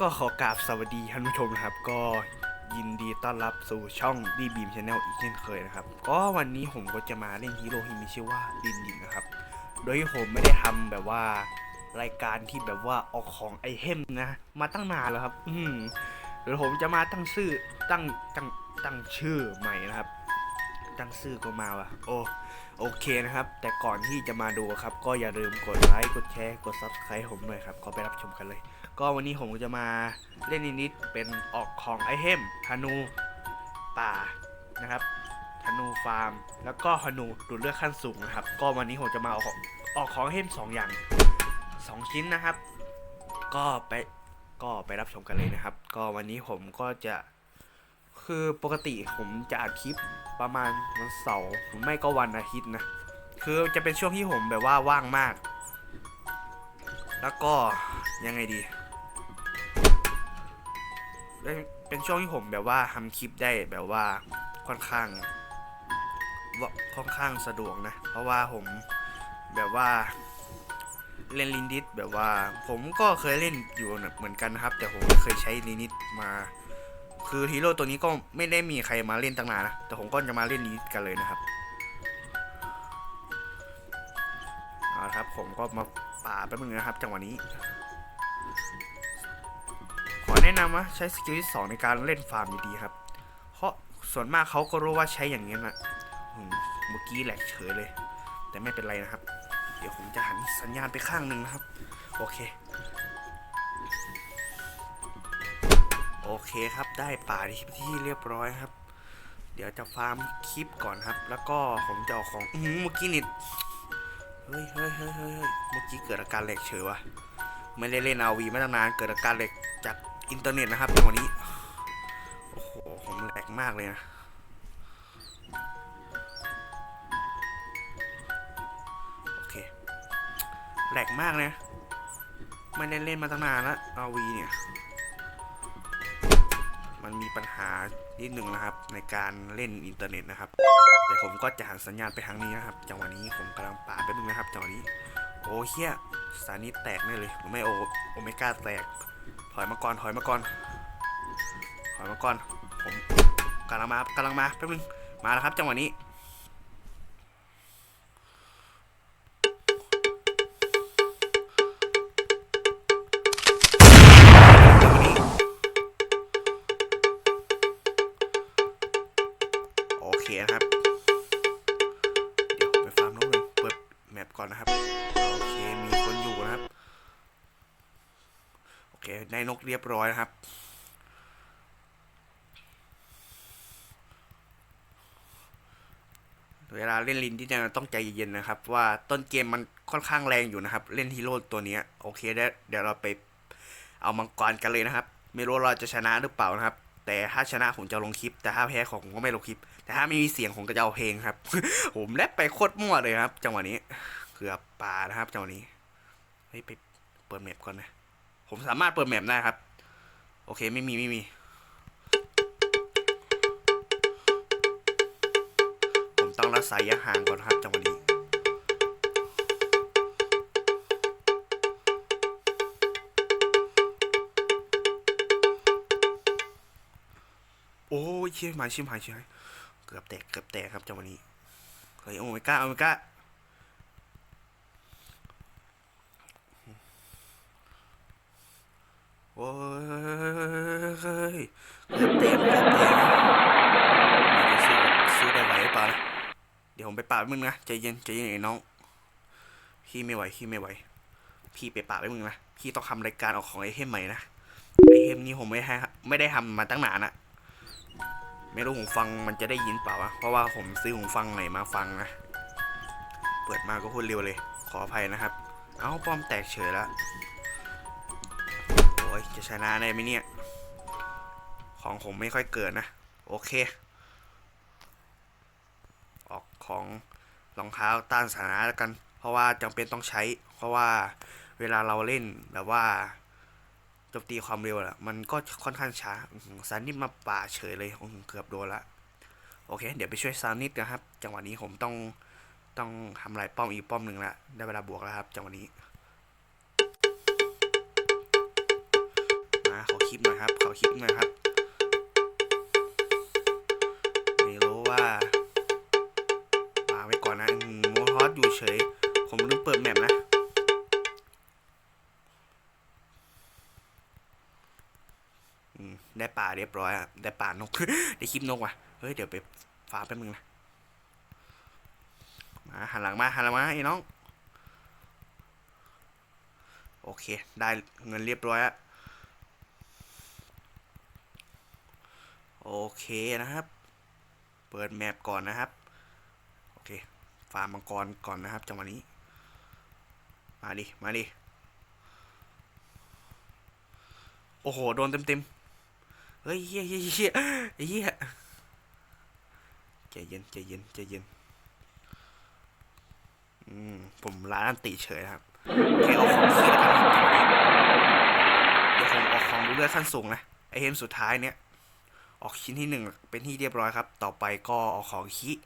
ก็ขอกราบสวัสดีท่านผู้ชมนะครับ ก็ยินดีต้อนรับสู่ช่องดีบีมชาแนลอีกเช่นเคยนะครับ ก็วันนี้ผมก็จะมาเล่นฮีโร่ที่มีชื่อว่าลินดินนะครับ โดยที่ผมไม่ได้ทำแบบว่ารายการที่แบบว่าออกของไอเทมนะ มาตั้งนานแล้วครับ อืมเดี๋ยวผมจะมาตั้งชื่อตั้งตั้งตั้งชื่อใหม่นะครับ ตั้งชื่อก็มาว่ะโอโอเคนะครับ แต่ก่อนที่จะมาดูครับ ก็อย่าลืมกดไลค์กดแชร์กด subscribe ผมหน่อยครับก็ไปรับชมกันเลย ก็วันนี้ผมจะมาเล่นนิดๆเป็นออกของไอเทมธนูป่านะครับธนูฟาร์ม แล้วก็ธนูดูดเลือดขั้นสูงนะครับ ก็วันนี้ผมจะมาออกของออกของไอเทมสองอย่างสองชิ้นนะครับ ก็ไปก็ไปรับชมกันเลยนะครับ ก็วันนี้ผมก็จะคือปกติผมจะอัดคลิปประมาณวันเสาร์ไม่ก็วันอาทิตย์นะ คือจะเป็นช่วงที่ผมแบบว่าว่างมาก แล้วก็ยังไงดี เป็นช่วงที่ผมแบบว่าทำคลิปได้แบบว่าค่อนข้างค่อนข้างสะดวกนะ เพราะว่าผมแบบว่าเล่นลินดิสแบบว่า ผมก็เคยเล่นอยู่เหมือนกันนะครับ แต่ผมเคยใช้ลินดิสมา คือฮีโร่ตัวนี้ก็ไม่ได้มีใครมาเล่นตั้งนานนะแต่ผมก็จะมาเล่นลินดิสกันเลยนะครับเอาครับผมก็มาป่าแป๊บนึงนะครับ จังหวะนี้ แนะนำว่าใช้สกิลที่สองในการเล่นฟาร์มดีๆครับ เพราะส่วนมากเขาก็รู้ว่าใช้อย่างนี้นะเมื่อกี้แหลกเฉยเลย แต่ไม่เป็นไรนะครับ เดี๋ยวผมจะหันสัญญาณไปข้างหนึ่งนะครับ โอเค โอเคครับได้ป่าที่ที่เรียบร้อยครับ เดี๋ยวจะฟาร์มคลิปก่อนครับ แล้วก็ผมจะเอาของอื้อหือเมื่อกี้นิดเฮ้ยเฮ้ยเฮ้ยเฮ้ยเฮ้ยเมื่อกี้เกิดอาการแหลกเฉยวะไม่ได้เล่นอาวีมาตั้งนานเกิดอาการเหล็กจาก อินเทอร์เน็ตนะครับในวันนี้ โอ้โห ผมแหลกมากเลยนะ โอเค แหลกมากเลยไม่ได้เล่นมาตั้งนานแล้วอาวีเนี่ย มันมีปัญหานิดหนึ่งนะครับ ในการเล่นอินเทอร์เน็ตนะครับ แต่ผมก็จะหันสัญญาณไปทางนี้นะครับ จังหวะนี้ผมกำลังป่าไปบนึงนะครับ จังหวะนี้ โอ้เฮียสานี้แตกแน่เลยหรือไม่โอโอเมก้าแตก ถอยมาก่อนถอยมาก่อนถอยมาก่อนผมกำลังมากำลังมาแป๊บนึงมาแล้วครับจังหวะนี้ กเรียบร้อยนะครับ เวลาเล่นลินที่จะต้องใจเย็นๆนะครับ ว่าต้นเกมมันค่อนข้างแรงอยู่นะครับ เล่นฮีโร่ตัวนี้โอเคได้เดี๋ยวเราไปเอามังกรกันเลยนะครับ ไม่รู้เราจะชนะหรือเปล่านะครับ แต่ถ้าชนะผมจะลงคลิป แต่ถ้าแพ้ของผมก็ไม่ลงคลิป แต่ถ้าไม่มีเสียงผมก็จะเอาเพลงครับ ผมแลบไปโคตรมั่วเลยครับ จังหวะนี้เกือบป่านะครับจังหวะนี้เฮ้ยไปเปิดแมปก่อนนะ ผมสามารถเปิดแมปได้ครับ โอเคไม่มีไม่มี ผมต้องรักษาระยะห่างก่อนครับจังหวะนี้โอ้ยเชี่ยหมายชิมหายเชี่ยเกือบแตกเกือบแตกครับจังหวะนี้เฮ้ยโอเมก้าโอเมก้า อ้ยเกือบแตกเกือบแตกนะเดี๋ยวจะสู้สู้ได้ไหวหรือเปล่านะเดี๋ยวผมไปป่าดมึงนะใจเย็นใจเย็นไอ้น้อง พี่ไม่ไหวพี่ไม่ไหว พี่ไปป่าไปมึงนะพี่ต้องทำรายการออกของไอเทมใหม่นะไอเทมนี้ผมไม่ให้ไม่ได้ทำมาตั้งนานอะไม่รู้หูฟังมันจะได้ยินเปล่าวะเพราะว่าผมซื้อหูฟังใหม่มาฟังนะเปิดมาก็พูดเร็วเลย ขออภัยนะครับ เอ้าป้อมแตกเฉยแล้ว จะชนะได้ไหมเนี่ย ของผมไม่ค่อยเกิดนะ โอเค ออกของรองเท้าต้านสถานะแล้วกัน เพราะว่าจำเป็นต้องใช้ เพราะว่าเวลาเราเล่นแบบว่าโจมตีความเร็วอะมันก็ค่อนข้างช้าซานิดมาป่าเฉยเลยเกือบโดนละโอเค เดี๋ยวไปช่วยซานิดนะครับ จังหวะนี้ผมต้องต้องทำลายป้อมอีกป้อมหนึ่งละได้เวลาบวกแล้วครับ จังหวะนี้าขอคลิปหน่อยครับ ขอคลิปหน่อยครับ ไม่รู้ว่าปาไว้ก่อนนะมโมฮอสอยู่เฉย ผมลืมเปิดแมปนะอืมได้ป่าเรียบร้อยอะได้ป่านก ได้คลิปนกว่ะ เฮ้ย เดี๋ยวไปฟาร์มแป๊บนึงนะ มาหันหลังมาหันหลังมาไอ้น้อง โอเค ได้เงินเรียบร้อยอะโอ เคนะครับ เปิดแมปก่อนนะครับ โอเค ฟาร์มมังกรก่อนนะครับจังหวะนี้ มาดิ มาดิ โอ้โห โดนเต็มเต็มๆเฮ้ยเฮียเฮียเฮียเฮียใจเย็นใจเย็นใจเย็นอืมผมร้านันติเฉยนะครับแค่เอาของขี้แล้วกันเดี๋ยวผมออกของดูเลือดขั้นสูงนะ ไอเทมสุดท้ายเนี้ย ออกชิ้นที่หนึ่งเป็นที่เรียบร้อยครับ ต่อไปก็ออกของขี้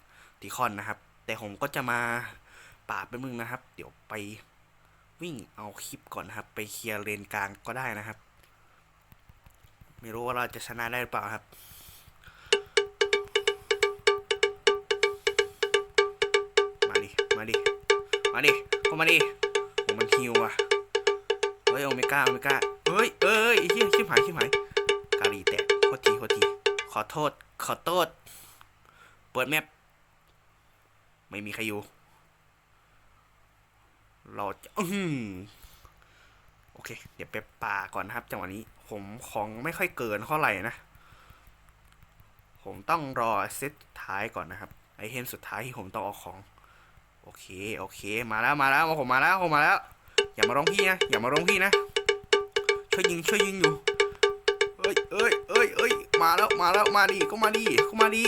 ติคอนนะครับ แต่ผมก็จะมาปาบไปมึงนะครับ เดี๋ยวไปวิ่งเอาคลิปก่อนนะครับ ไปเคลียร์เลนกลางก็ได้นะครับ ไม่รู้ว่าเราจะชนะได้หรือเปล่าครับมาดิมาดิมาดิก็มาดิโอ้มันฮิวอะเฮ้ยโอเมก้าโอเมก้าเฮ้ยเอ้ยไอ้เหี้ยชิบหายชิบหายกาลีแตกโคตรทีโคตรที อโทษ ขอโทษ เปิดแมปไม่มีใครอยู่ เราจะอื้อหือโอเค เดี๋ยวไปป่าก่อนนะครับ จังหวะนี้ ผมของไม่ค่อยเกินเท่าไหร่นะ ผมต้องรอเซตท้ายก่อนนะครับ ไอเทมสุดท้ายที่ผมต้องเอาของ โอเค โอเค มาแล้ว มาแล้ว ผมมาแล้ว ผมมาแล้ว อย่ามาร้องพี่นะ อย่ามาร้องพี่นะ ช่วยยิง ช่วยยิงอยู่ เอ้ยเอ้ย อ้ยเอ้ยมาแล้วมาแล้วมาดิก็มาดิก็มาดิ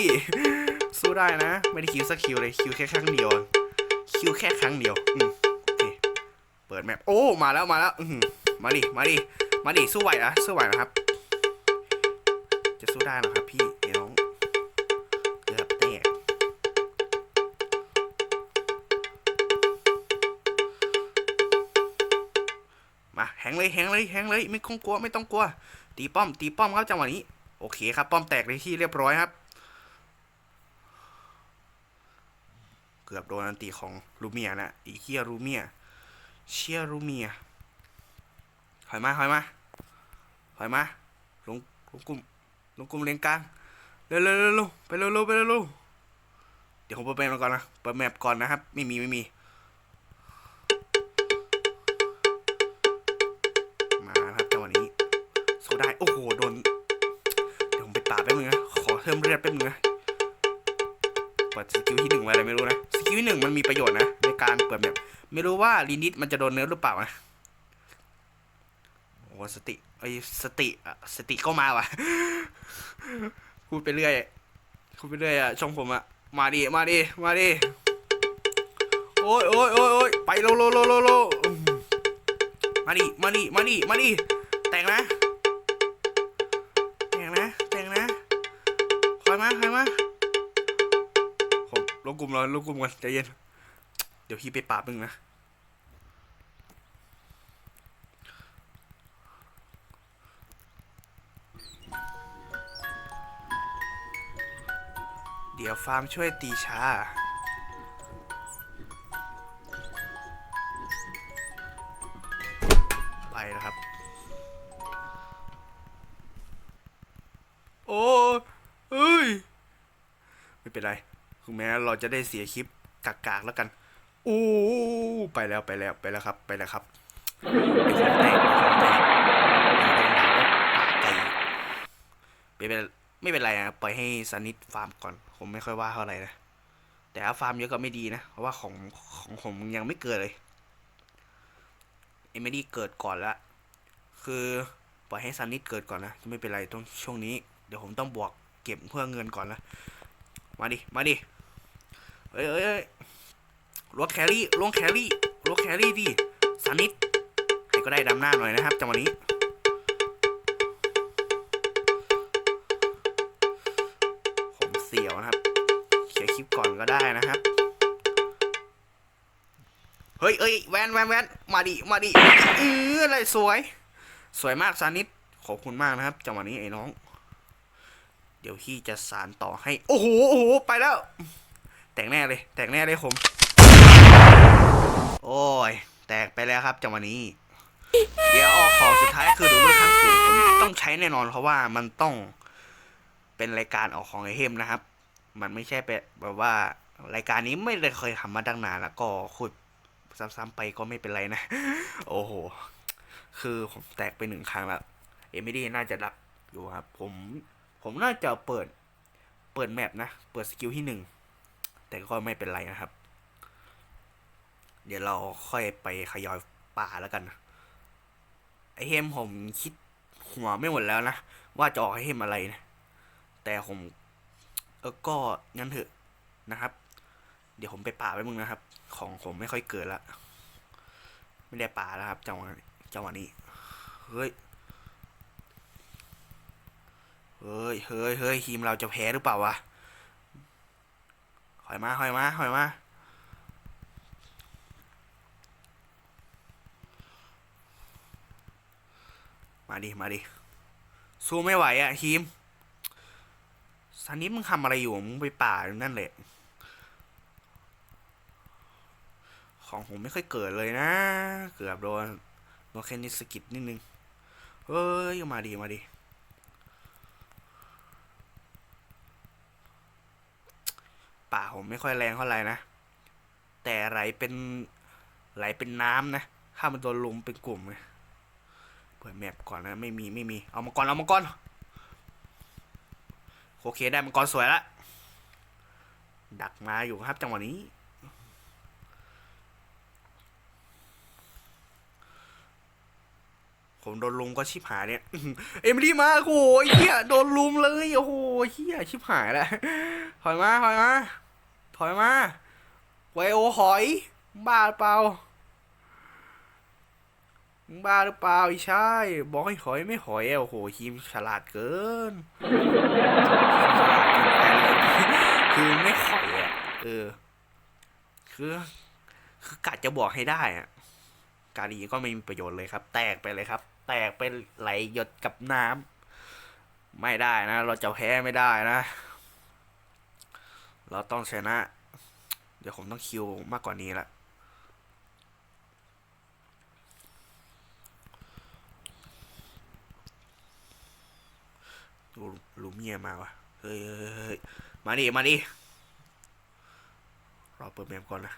สู้ได้นะ ไม่ได้คิวสักคิวเลยคิวแค่ครั้งเดียวคิวแค่ครั้งเดียวอืมโอเคเปิดแมปโอ้มาแล้วมาแล้วอืมมาดิมาดิมาดิสู้ไหวนะสู้ไหวนะครับ จะสู้ได้เหรอครับพี่เอ๋ งเลยแหงเลยแหงเลยไม่ต้องกลัวไม่ต้องกลัว ตีป้อม ตีป้อมครับจังหวะนี้ โอเคครับ ป้อมแตกในที่เรียบร้อยครับ เกือบโดนอันตีของลูเมียนะอีเคียลูเมียเชียลูเมียถอยมาถอยมาถอยมาลงลงกลุ่มลงกลุ่มเลนกลางเร็วเร็วเร็วเร็วไปเร็วเร็วไปเร็วเร็วเดี๋ยวผมเปิดแมปก่อนนะเปิดแมปก่อนนะครับ ไม่มีไม่มี พิ่มเลือดแป๊บนึงนะเปิดสกิลที่หนึ่งมาอะไรไม่รู้นะ สกิลที่หนึ่งมันมีประโยชน์นะ ในการเปิดแบบ ไม่รู้ว่าลินิตมันจะโดนเนื้อหรือเปล่านะโอ้สติไอ้สติอะสติก็มาว่ะพูดไปเรื่อยพูดไปเรื่อยอะช่องผมอะมาดิมาดิมาดิโอ้ยโอ้ยโอ้ยโอ้ยไปโลโลโลโลโลมาดิมาดิมาดิมาดิแต่งนะ ลงกลุ่มเราลงกลุ่มกันใจเย็น เดี๋ยวพี่ไปปราบมึงนะเดี๋ยวฟาร์มช่วยตีชา ไปนะครับ โอ้เอ้ย ไม่เป็นไร ถึงแม้เราจะได้เสียคลิปกากๆแล้วกันโอ้ไปแล้วไปแล้วไปแล้วครับ ไปแล้วครับเป็นของแตกเป็นของแตกเดี๋ยวโดนด่าว่าปากไก่ไม่เป็นไม่เป็นไรนะปล่อยให้สนิทฟาร์มก่อน ผมไม่ค่อยว่าเท่าไหร่นะแต่ถ้าฟาร์มเยอะก็ไม่ดีนะ เพราะว่าของของผมยังไม่เกิดเลยเอมิลี่เกิดก่อนละคือปล่อยให้ซันนิดเกิดก่อนนะไม่เป็นไรตรงช่วงนี้ เดี๋ยวผมต้องบวกเก็บเพื่อเงินก่อนนะ มาดิ มาดิ เอ้ยเอ้ยล้วงแครี่ล้วงแครี่ล้วงแครี่ดิซันนิดใครก็ได้ดำหน้าหน่อยนะครับจังหวะนี้ผมเสียวนะครับเขียคลิปก่อนก็ได้นะครับ เฮ้ยเอ้ยแวนแวนแวนมาดิมาดิเอออะไรสวย สวยมากซานิดขอบคุณมากนะครับจังหวะนี้ไอ้น้อง เดี๋ยวพี่จะสารต่อให้ โอ้โหโอ้โหไปแล้ว ตกแน่เลย แตกแน่เลยผม โอ้ย แตกไปแล้วครับจังหวะนี้ เดี๋ยวออกของสุดท้ายคือดูดเลือดข้งสูงผมต้องใช้แน่นอนเพราะว่ามันต้องเป็นรายการออกของไอเทมนะครับ มันไม่ใช่เป็นแบบว่ารายการนี้ไม่ได้เคยทำมาตั้งนานแล้วก็ขุดซ้ำๆไปก็ไม่เป็นไรนะ โอ้โห คือผมแตกไปหนึ่งครั้งแล้ว เอมิดี้น่าจะรับอยู่ครับ ผม ผมน่าจะเปิด เปิดแมปนะ เปิดสกิลที่หนึ่ง แต่ก็ไม่เป็นไรนะครับ เดี๋ยวเราค่อยไปขยอยป่าแล้วกันไอเฮมผมคิดหัวไม่หมดแล้วนะ ว่าจะออกไอเฮมอะไรนะ แต่ผมเออก็งั้นเถอะนะครับ เดี๋ยวผมไปป่าไปมึงนะครับ ของผมไม่ค่อยเกิดละไม่ได้ป่าแล้วครับจังหวะจังหวะนี้เฮ้ยเฮ้ยเฮ้ยเฮ้ยทีมเราจะแพ้หรือเปล่าวะ อยมาหอยมาหอยมามาดิ มาดิ สู้ไม่ไหวอะทีมซันนี้มึงทำอะไรอยู่ มึงไปป่านั่นแหละ ของผมไม่ค่อยเกิดเลยนะ เกือบโดนโดนแค่นิสกิดนิดนึงเฮ้ย มาดิ มาดิ ป่าผมไม่ค่อยแรงเท่าไหร่นะ แต่ไหลเป็นไหลเป็นน้ำนะถ้ามันโดนลุมเป็นกลุ่มไงเปิดแมปก่อนนะไม่มีไม่มีเอามาก่อนเอามาก่อนโอเคได้มังกรสวยละดักมาอยู่ครับจังหวะนี้ผมโดนลุมก็ชิบหายเนี่ยเอ็มดีมาโอ้โหเฮียโดนลุมเลยโอ้โหเฮียชิบหายแล้วถอยมาถอยมา อยมา ไวโอหอย บ้าหรือเปล่ามึงบ้าหรือเปล่าอ้ใช่บอกให้หอยไม่หอยโอ้โหทีมฉลาดเกินคือไม่ขอยอะเออ คือ คือกะจะบอกให้ได้อะ การดีก็ไม่มีประโยชน์เลยครับ แตกไปเลยครับ แตกไปไหลหยดกับน้ำไม่ได้นะ เราจะแพ้ไม่ได้นะ เราต้องชนะ เดี๋ยวผมต้องคิวมากกว่านี้ละดูลูเมียมาวะเฮ้ยมาดิมาดิรอเปิดแมปก่อนนะ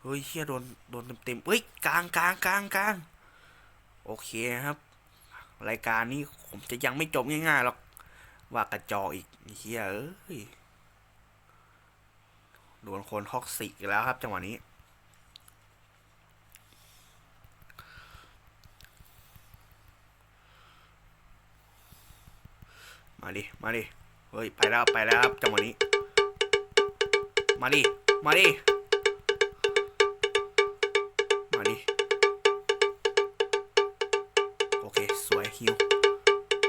เฮ้ยเฮียโดน โดนเต็มๆเฮ้ย กลางกลางกลางกลางโอเคครับ รายการนี้ผมจะยังไม่จบง่ายๆหรอก ว่ากระจอกอีกเฮียเอ้ยโดนคนท็อกซิกอีกแล้วครับ จังหวะนี้ มาดิ มาดิ เฮ้ย ไปแล้ว ไปแล้วครับ จังหวะนี้ มาดิ มาดิ มาดิ โอเค สวยฮิว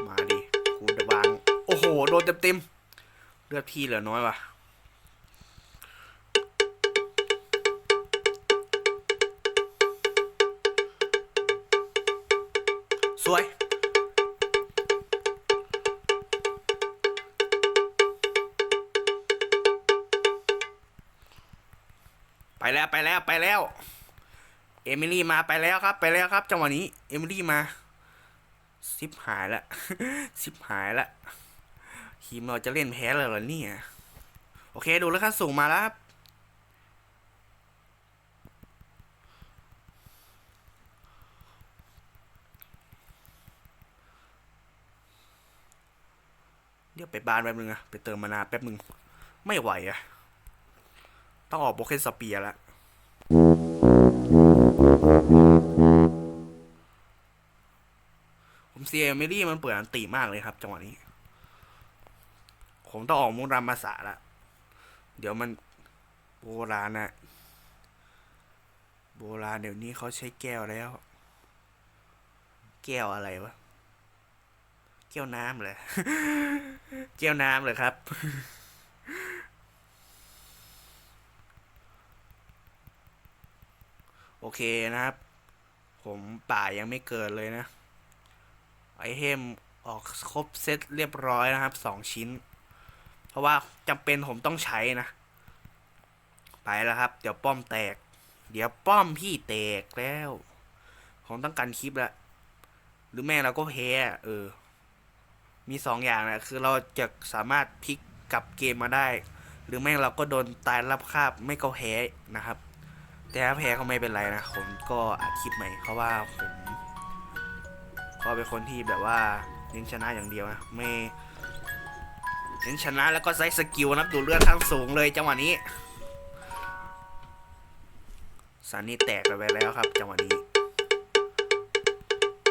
มาดิกูจะวาง โอ้โห โดนเต็มๆ เลือดพี่เหลือน้อยว่ะสวย ไปแล้วไปแล้วไปแล้ว เอมิลี่มาไปแล้วครับ ไปแล้วครับ จังหวะนี้ เอมิลี่มา ซิปหายละซิปหายละทีมเราจะเล่นแพ้เลยเหรอเนี่ยโอเคดูแล้วครับสูงมาแล้วครับเดี๋ยวไปบ้านแป๊บนึงอะไปเติมมานาแป๊บนึง ไม่ไหวอะต้องออกโบเคนสเปียร์แล้ว เซียเมลี่มันเปิดอันตีมากเลยครับจังหวะนี้ ผมต้องออกมุรามาสาละ เดี๋ยวมันโบราณนะโบราณเดี๋ยวนี้เขาใช้แก้วแล้ว แก้วอะไรวะ แก้วน้ำเลยแก้วน้ำเลยครับโอเคนะครับ ผมป่ายังไม่เกิดเลยนะ ไอเทมออกครบเซตเรียบร้อยนะครับสองชิ้น เพราะว่าจำเป็นผมต้องใช้นะ ไปแล้วครับ เดี๋ยวป้อมแตก เดี๋ยวป้อมพี่แตกแล้ว ผมต้องการคลิปละหรือแม่เราก็แพ้เออ มีสองอย่างนะคือเราจะสามารถพลิกกลับเกมมาได้ หรือไม่เราก็โดนตายรับคาบไม่ก็แพ้นะครับ แต่ถ้าแพ้ก็ไม่เป็นไรนะผมก็อัดคลิปใหม่เพราะว่าผม ก็เป็นคนที่แบบว่าเน้นชนะอย่างเดียวนะไม่เน้นชนะแล้วก็ใช้สกิลนับดูเลือดทั้งสูงเลยจังหวะนี้สันนี่แตกไปแล้วครับ จังหวะนี้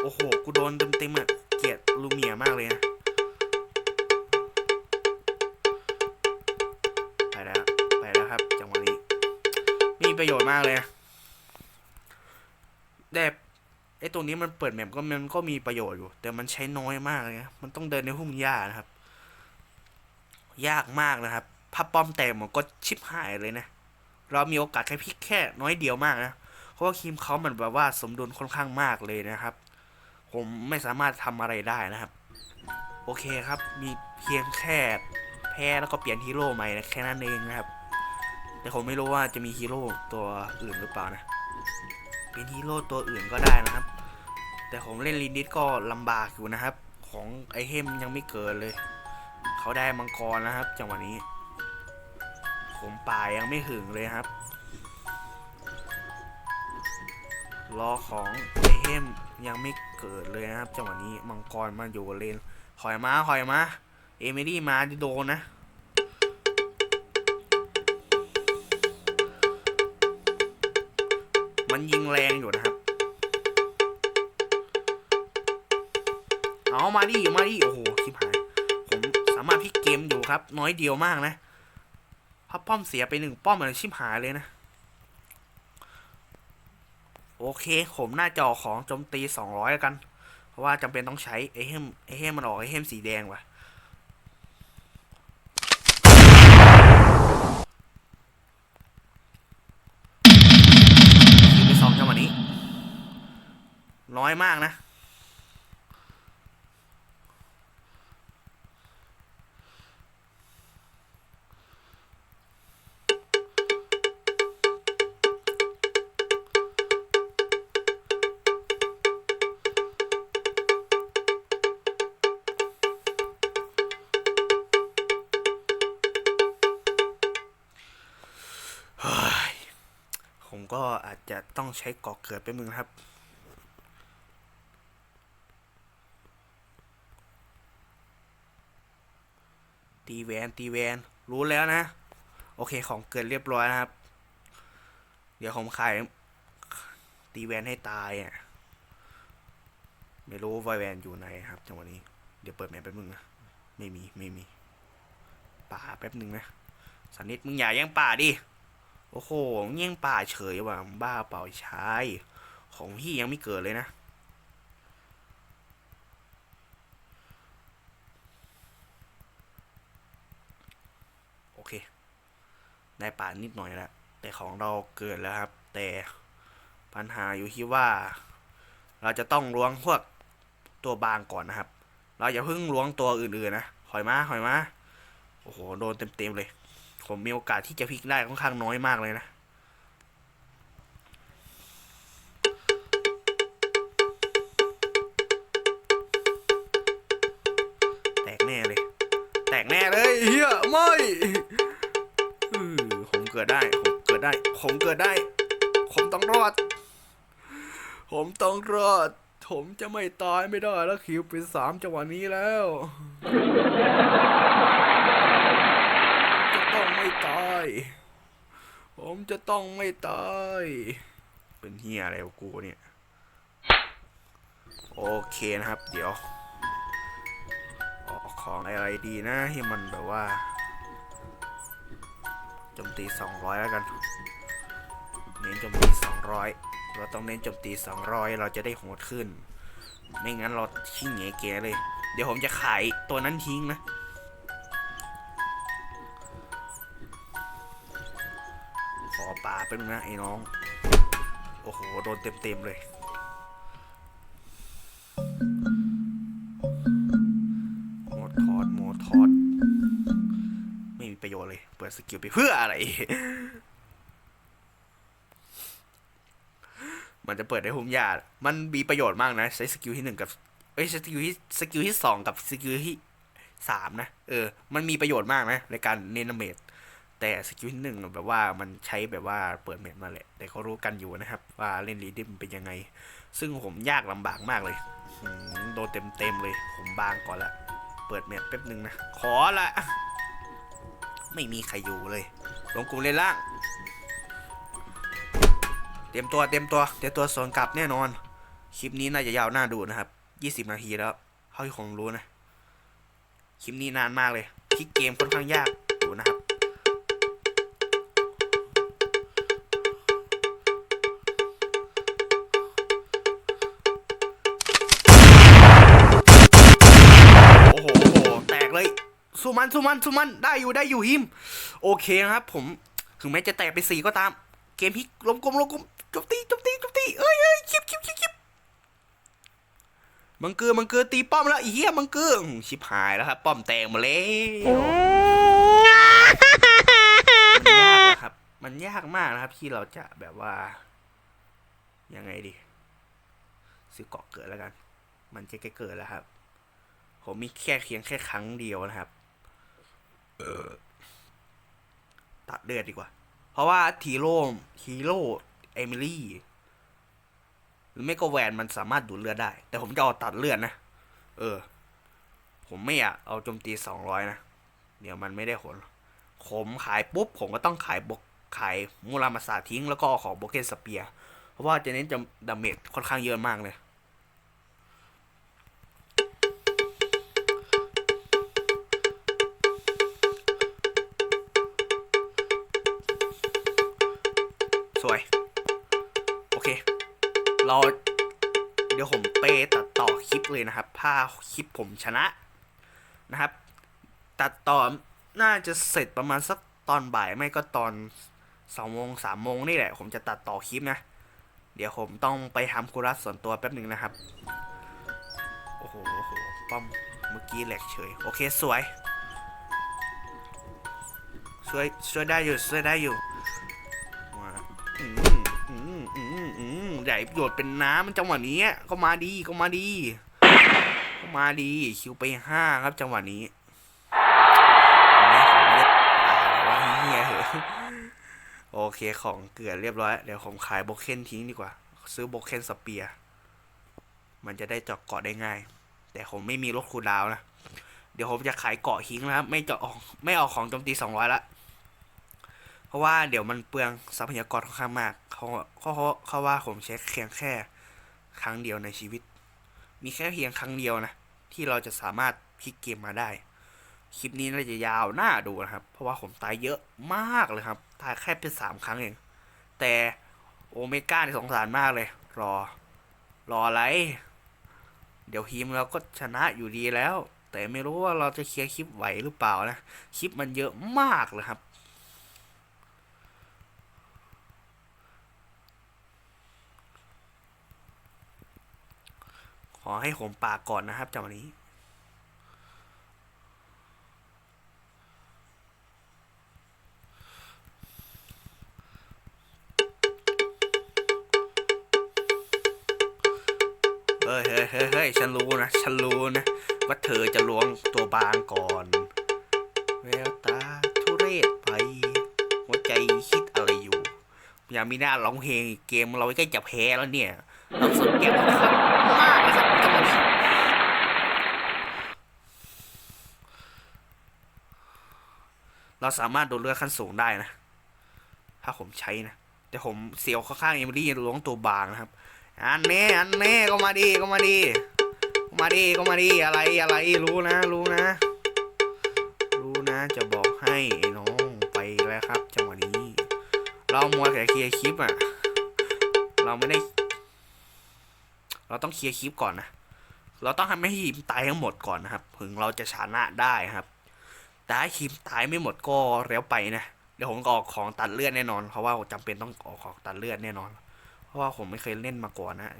โอ้โห กูโดนเต็มๆอะ เกลียดลูเมียมากเลยนะ ไปแล้ว ไปแล้วครับ จังหวะนี้ มีประโยชน์มากเลยนะ ไอ้ตัวนี้มันเปิดแมปก็มันก็มีประโยชน์อยู่ แต่มันใช้น้อยมากเลยนะมันต้องเดินในหุ่มหญ้านะครับ ยากมากนะครับถ้าป้อมแตกหมันก็ชิบหายเลยนะ เรามีโอกาสแค่พลิกแค่น้อยเดียวมากนะ เพราะว่าทีมเขามันแบบว่าสมดุลค่อนข้างมากเลยนะครับ ผมไม่สามารถทำอะไรได้นะครับ โอเคครับ มีเพียงแค่แพ้แล้วก็เปลี่ยนฮีโร่ใหม่นะแค่นั้นเองนะครับ แต่ผมไม่รู้ว่าจะมีฮีโร่ตัวอื่นหรือเปล่านะ เป็นฮีโร่ตัวอื่นก็ได้นะครับ แต่ผมเล่นลินดิสก็ลำบากอยู่นะครับ ของไอเทมยังไม่เกิดเลย เขาได้มังกรนะครับ จังหวะนี้ ผมป่ายังไม่ถึงเลยครับ รอของไอเทมยังไม่เกิดเลยนะครับ จังหวะนี้มังกรมาอยู่เลนถอยมาถอยมาเอมิลี่มาจะโดนนะ มันยิงแรงอยู่นะครับ เอามาดิมาดิโอ้โหชิบหาย ผมสามารถพลิกเกมอยู่ครับ น้อยเดียวมากนะพับป้อมเสียไปหนึ่งป้อมอะไรชิบหายเลยนะ โอเคผมหน้าจอของโจมตี200แล้วกัน เพราะว่าจำเป็นต้องใช้ไอเทมไอเทมมันออกไอเทมสีแดงว่ะ น้อยมากนะ ผมก็อาจจะต้องใช้กาะเกิดไปมึงครับ ตีแวนตีแวนรู้แล้วนะ โอเคของเกิดเรียบร้อยนะครับ เดี๋ยวผมขายตีแวนให้ตายอะไม่รู้ว่าแวนอยู่ไหนครับจังหวะนี้เดี๋ยวเปิดแมปแป๊บนึงนะไม่มีไม่มี ป่าแป๊บนึงนะสันนิดมึงอย่าแย่งป่าดิโอ้โหเงี้ยงป่าเฉยว่ะบ้าเปล่าใช้ของพี่ยังไม่เกิดเลยนะ เค ได้ป่านิดหน่อยแล้วแต่ของเราเกิดแล้วครับ แต่ปัญหาอยู่ที่ว่า เราจะต้องล้วงพวกตัวบางก่อนนะครับ เราอย่าเพิ่งล้วงตัวอื่นๆนะหอยมาหอยมาโอ้โหโดนเต็มๆเลย ผมมีโอกาสที่จะพลิกได้ค่อนข้างน้อยมากเลยนะ ไม่อือผมเกิดได้ ผมเกิดได้ ผมเกิดได้ ผมต้องรอด ผมต้องรอด ผมจะไม่ตายไม่ได้แล้วคิวเป็นสามจังหวะนี้แล้วจะต้องไม่ตาย ผมจะต้องไม่ตาย เป็นเฮียอะไรกูเนี่ย โอเคนะครับ เดี๋ยวออกของอะไรดีนะที่มันแบบว่า โจมตี200 แล้วกัน เน้นโจมตี 200 เราต้องเน้นโจมตี 200 เราจะได้โหดขึ้น ไม่งั้นเราขี้เหงเกเลย เดี๋ยวผมจะขายตัวนั้นทิ้งนะ ขอป่าเป็นนะไอ้น้อง โอ้โห โดนเต็มๆเลย ปิดสกิลไปเพื่ออะไร มันจะเปิดได้หุมยามันมีประโยชน์มากนะ ใช้สกิลที่หนึ่งกับ เอ้ยสกิลที่สกิลที่สองกับสกิลที่สามนะ เออ มันมีประโยชน์มากนะ ในการเนนเมดแต่สกิลที่หนึ่งแบบว่ามันใช้แบบว่าเปิดเมดมาแหละ แต่เขารู้กันอยู่นะครับ ว่าเล่นรีดิมเป็นยังไง ซึ่งผมยากลำบากมากเลยโดนเต็มเต็มๆเลย ผมบางก่อนละ เปิดเมดแป๊บหนึ่งนะ ขอละ ไม่มีใครอยู่เลย ลงกลุ่มเล่นล่าง เตรียมตัวเตรียมตัวเตรียมตัวสวนกลับแน่นอน คลิปนี้น่าจะยาวน่าดูนะครับ20นาทีแล้วเท่าที่คงรู้นะ คลิปนี้นานมากเลยคลิกเกมค่อนข้างยาก มันสู้มันสู้มันได้อยู่ได้อยู่ฮิม โอเคนะครับ ผมถึงแม้จะแตกไปสี่ก็ตาม เกมพิกล้มกลมล้มกลมจบตีจบตีจบตีเอ้ยเอ้ยชิบชิบชิบชิบมังเกือมังเกือตีป้อมแล้วไอีเหี้ยมังเกือชิบหายแล้วครับ ป้อมแตกมาแล้วมันยากนะครับ มันยากมากนะครับ ที่เราจะแบบว่า ยังไงดีซื้อเกาะเกิดแล้วกัน มันจะใกล้เกิดแล้วครับ ผมมีแค่เพียงแค่ครั้งเดียวนะครับ ตัดเลือดดีกว่า เพราะว่าทีโร่ทีโร่เอมิลี่หรือไม่ก็แวนมันสามารถดูดเลือดได้ แต่ผมจะเอาตัดเลือดนะ เออ ผมไม่อยากเอาโจมตีสองร้อยนะ เดี๋ยวมันไม่ได้ผลผมขายปุ๊บ ผมก็ต้องขายบกขายมูลามาสาทิ้ง แล้วก็ของโบเกนสเปีย เพราะว่าจะเน้นจะดาเมจค่อนข้างเยอะมากเลย ยวผมเปตัดต่อคลิปเลยนะครับ ถ้าคลิปผมชนะนะครับ ตัดต่อน่าจะเสร็จประมาณสักตอนบ่ายไม่ก็ตอนสองโมงสามโมงนี่แหละ ผมจะตัดต่อคลิปนะ เดี๋ยวผมต้องไปทำคุรัสส่วนตัวแป๊บหนึ่งนะครับ โอ้โหโอ้โหป้อมเมื่อกี้แหลกเฉย โอเคสวย ช่วยช่วยได้อยู่ช่วยได้อยู่มา ใหญ่ประโยชน์เป็นน้ำจังหวะนี้ก็มาดีก็มาดีก็มาดีคิวไปห้าครับจังหวะนี้อันนี้ผมไม่ได้ตายว่าเฮียเหอโอเคของเกลือเรียบร้อย เดี๋ยวผมขายโบเคนทิ้งดีกว่า ซื้อโบเคนสเปียร์มันจะได้เจาะเกาะได้ง่าย แต่ผมไม่มีรถคูดาวนะ เดี๋ยวผมจะขายเกาะทิ้งนะครับไม่เจาะออกไม่เอาของโจมตีสองร้อยละ เพราะว่าเดี๋ยวมันเปลืองทรัพยากรค่อนข้างมาก เขาเขาเขาเขาว่าผมใช้เพียงแค่ครั้งเดียวในชีวิต มีแค่เพียงครั้งเดียวนะ ที่เราจะสามารถพลิกเกมมาได้ คลิปนี้น่าจะยาวน่าดูนะครับ เพราะว่าผมตายเยอะมากเลยครับ ตายแค่เป็นสามครั้งเอง แต่โอเมก้านี่สงสารมากเลย รอ รออะไร เดี๋ยวทีมเราก็ชนะอยู่ดีแล้ว แต่ไม่รู้ว่าเราจะเคลียร์คลิปไหวหรือเปล่านะ คลิปมันเยอะมากเลยครับ อให้ผมปากก่อนนะครับจากวันนี้เฮ้ยเฮ้ยเฮ้ยเฮ้ยฉันรู้นะ ฉันรู้นะ ว่าเธอจะล้วงตัวบางก่อนแววตาทุเรศไป หัวใจคิดอะไรอยู่อย่ามีหน้าร้องเพลงเกมเราใกล้จะแพ้แล้วเนี่ยเราสุดเกมมันขับมากเลยครับจังหวะนี้ เราสามารถโดนเลือดขั้นสูงได้นะ ถ้าผมใช้นะ แต่ผมเสียวข้างๆเอมิลี่ล้วงตัวบางนะครับ อันนี้อันนี้ก็มาดีก็มาดีก็มาดีก็มาดีอะไรอะไรรู้นะ รู้นะ รู้นะ จะบอกให้ไอ้น้องไปแล้วครับ จังหวะนี้ เรามัวแต่เคลียร์คลิปอะ เราไม่ได้ เราต้องเคลียร์คลิปก่อนนะ เราต้องทำให้ทีมตายทั้งหมดก่อนนะครับ ถึงเราจะชนะได้ครับ แต่ถ้าทีมตายไม่หมดก็แล้วไปนะ เดี๋ยวผมออกของตัดเลือดแน่นอน เพราะว่าจำเป็นต้องออกของตัดเลือดแน่นอน เพราะว่าผมไม่เคยเล่นมาก่อนนะ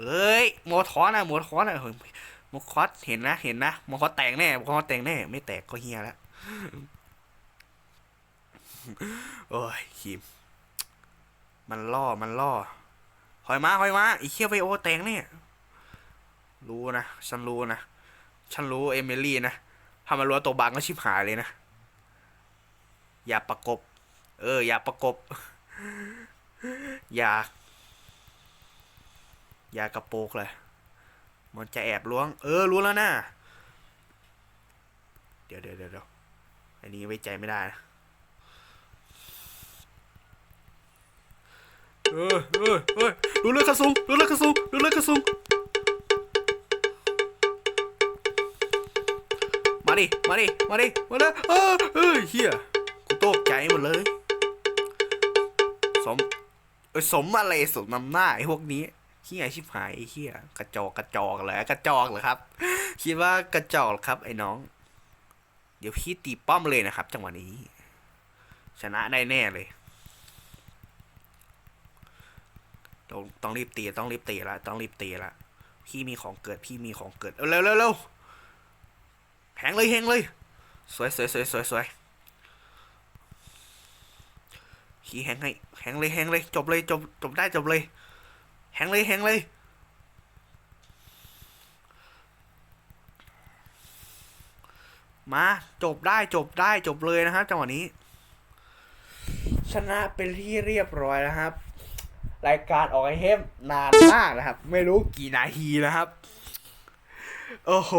เอ้ยโมทอนะโมทอนะโมคอสเห็นนะ เห็นนะโมคอสแตกแน่โมคอสแตกแน่ ไม่แตกก็เฮียแล้วโอ้ยคิม มันล่อ มันล่อหอยมาหอยมาไอีเคียไวโอแตงเนี่ย รู้นะ ฉันรู้นะ ฉันรู้เอมิลี่นะ ถ้ามันรู้ว่าตัวบางก็ชิบหายเลยนะ อย่าประกบ เออ อย่าประกบ อย่า อย่ากระโปกเลย มันจะแอบล้วง เออรู้แล้วนะเดี๋ยวเดี๋ยวเดี๋ยวเดี๋ยวอันนี้ไว้ใจไม่ได้นะเออเออเออดูเลือดกระสุงดูเลือดกระสุงดูเลือดกระสุง ดิ มาดิ มาดิ มาเลยเออเออเฮียกูตกใจหมดเลย สมเอ้ยสมอะไรสมนำหน้าไอ้พวกนี้เฮียชิบหายไอ้เฮียกระจอกกระจอกเหรอกระจอกเหรอครับ คิดว่ากระจอกครับไอ้น้อง เดี๋ยวพี่ตีป้อมเลยนะครับ จังหวะนี้ ชนะได้แน่เลยต้องต้องรีบตีต้องรีบตีละต้องรีบตีละพี่มีของเกิดพี่มีของเกิดเร็วเร็วเร็ว แหงเลยแหงเลย สวยสวยสวยสวยสวยพี่แหงให้แหงเลยแหงเลย จบเลยจบจบได้จบเลยแหงเลยแหงเลยมาจบได้จบได้จบเลยนะครับจังหวะนี้ ชนะเป็นที่เรียบร้อยนะครับ รายการออกไอเทมนานมากนะครับ ไม่รู้กี่นาทีนะครับ โอ้โห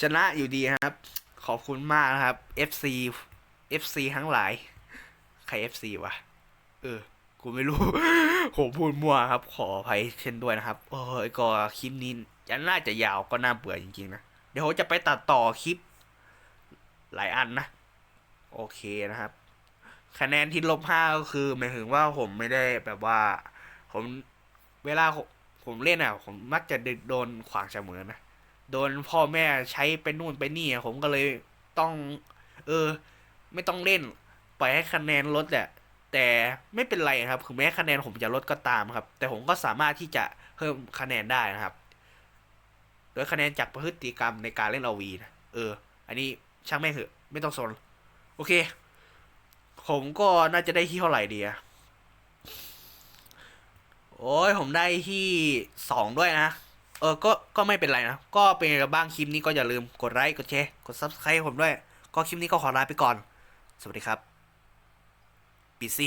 ชนะอยู่ดีครับ ขอบคุณมากนะครับ FC FC ทั้งหลาย ใคร FC วะ เออ กูไม่รู้ ผมพูดมั่วครับ ขออภัยเช่นด้วยนะครับ โอ้ยก็คลิปนี้ยันน่าจะยาวก็น่าเบื่อจริงๆนะ เดี๋ยวผมจะไปตัดต่อคลิป หลายอันนะ โอเคนะครับ คะแนนที่ลบห้าก็คือหมายถึงว่าผมไม่ได้แบบว่า ผมเวลาผมผมเล่นอะ ผมมักจะโดนขวางเสมอนะ โดนพ่อแม่ใช้ไปนู่นไปนี่อะผมก็เลยต้อง เออ ไม่ต้องเล่น ปล่อยให้คะแนนลดแหละแต่ไม่เป็นไรครับถึงแม้คะแนนผมจะลดก็ตามครับ แต่ผมก็สามารถที่จะเพิ่มคะแนนได้นะครับ โดยคะแนนจากพฤติกรรมในการเล่นเอวีนะเออ อันนี้ช่างแม่งเถอะ ไม่ต้องสน โอเค ผมก็น่าจะได้ที่เท่าไหร่ดีอะโอ้ยผมได้ที่สองด้วยนะ เออ ก็ ก็ไม่เป็นไรนะ ก็เป็นไงบ้างคลิปนี้ก็อย่าลืมกดไลค์ กดแชร์ กด subscribe ผมด้วย ก็คลิปนี้ก็ขอลาไปก่อน สวัสดีครับ ปิดสิ